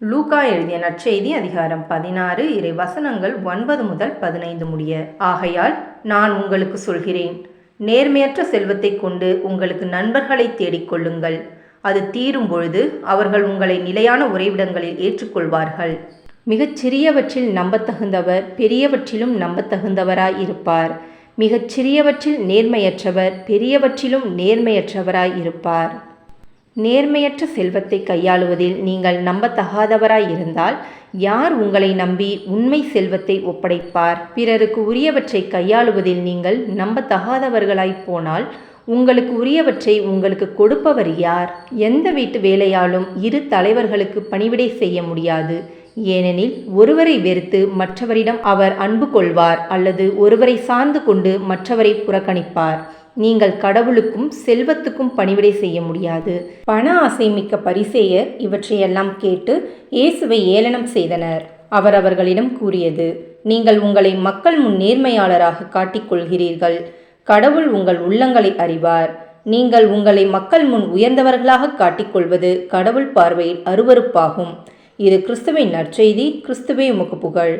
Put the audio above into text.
Luca எழுதிய நற்செய்தி அதிகாரம் பதினாறு இறை வசனங்கள் ஒன்பது முதல் பதினைந்து முடிய. ஆகையால் நான் உங்களுக்கு சொல்கிறேன் நேர்மையற்ற செல்வத்தை கொண்டு உங்களுக்கு நண்பர்களை தேடிக்கொள்ளுங்கள் அது தீரும் பொழுது அவர்கள் உங்களை நிலையான உறைவிடங்களில் ஏற்றுக்கொள்வார்கள். மிகச் சிறியவற்றில் நம்பத்தகுந்தவர் பெரியவற்றிலும் நம்பத்தகுந்தவராய் இருப்பார் மிகச் சிறியவற்றில் நேர்மையற்றவர் பெரியவற்றிலும் நேர்மையற்றவராய் இருப்பார் நேர்மையற்ற செல்வத்தை கையாளுவதில் நீங்கள் நம்பத்தகாதவராய் இருந்தால் யார் உங்களை நம்பி உண்மை செல்வத்தை ஒப்படைப்பார்? பிறருக்கு உரியவற்றை கையாளுவதில் நீங்கள் நம்பத்தகாதவர்களாய் போனால் உங்களுக்கு உரியவற்றை உங்களுக்கு கொடுப்பவர் யார்? எந்த வீட்டு வேலையாலும் இரு தலைவர்களுக்கு பணிவிடை செய்ய முடியாது. ஏனெனில் ஒருவரை வெறுத்து மற்றவரிடம் அவர் அன்பு கொள்வார் அல்லது ஒருவரை சார்ந்து கொண்டு மற்றவரை புறக்கணிப்பார். நீங்கள் கடவுளுக்கும் செல்வத்துக்கும் பணிவிடை செய்ய முடியாது. பண ஆசை மிக்க பரிசேயர் இவற்றையெல்லாம் கேட்டு இயேசுவை ஏளனம் செய்தனர். அவர் அவர்களிடம் கூறியது நீங்கள் உங்களை மக்கள் முன் நேர்மையாளராக காட்டிக்கொள்கிறீர்கள். கடவுள் உங்கள் உள்ளங்களை அறிவார். நீங்கள் உங்களை மக்கள் முன் உயர்ந்தவர்களாக காட்டிக்கொள்வது கடவுள் பார்வையில் அருவருப்பாகும். இது கிறிஸ்துவின் நற்செய்தி கிறிஸ்துவே உமக்கு புகழ்